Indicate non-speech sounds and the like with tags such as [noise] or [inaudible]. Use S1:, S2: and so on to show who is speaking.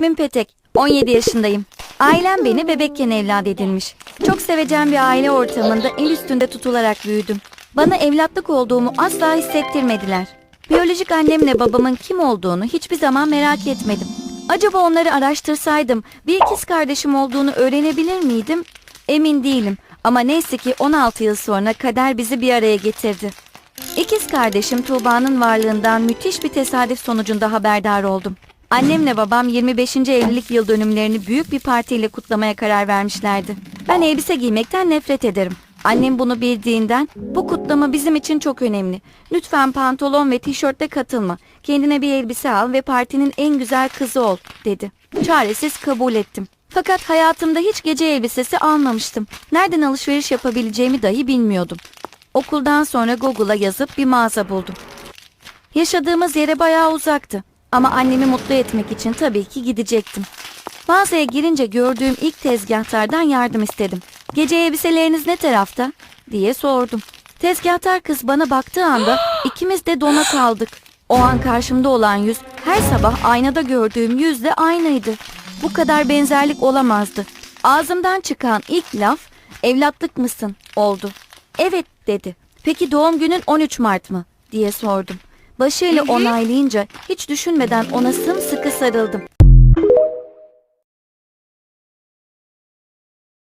S1: İsmim Petek. 17 yaşındayım. Ailem beni bebekken evlat edinmiş. Çok sevecen bir aile ortamında el üstünde tutularak büyüdüm. Bana evlatlık olduğumu asla hissettirmediler. Biyolojik annemle babamın kim olduğunu hiçbir zaman merak etmedim. Acaba onları araştırsaydım bir ikiz kardeşim olduğunu öğrenebilir miydim? Emin değilim ama neyse ki 16 yıl sonra kader bizi bir araya getirdi. İkiz kardeşim Tuğba'nın varlığından müthiş bir tesadüf sonucunda haberdar oldum. Annemle babam 25. evlilik yıl dönümlerini büyük bir partiyle kutlamaya karar vermişlerdi. Ben elbise giymekten nefret ederim. Annem bunu bildiğinden bu kutlama bizim için çok önemli. Lütfen pantolon ve tişörtle katılma. Kendine bir elbise al ve partinin en güzel kızı ol dedi. Çaresiz kabul ettim. Fakat hayatımda hiç gece elbisesi almamıştım. Nereden alışveriş yapabileceğimi dahi bilmiyordum. Okuldan sonra Google'a yazıp bir mağaza buldum. Yaşadığımız yere bayağı uzaktı. Ama annemi mutlu etmek için tabii ki gidecektim. Mağazaya girince gördüğüm ilk tezgahtardan yardım istedim. Gece elbiseleriniz ne tarafta? diye sordum. Tezgahtar kız bana baktığı anda [gasps] ikimiz de dona kaldık. O an karşımda olan yüz her sabah aynada gördüğüm yüzle aynıydı. Bu kadar benzerlik olamazdı. Ağzımdan çıkan ilk laf evlatlık mısın oldu. Evet dedi. Peki doğum günün 13 Mart mı? diye sordum. Başıyla onaylayınca hiç düşünmeden ona sımsıkı sarıldım.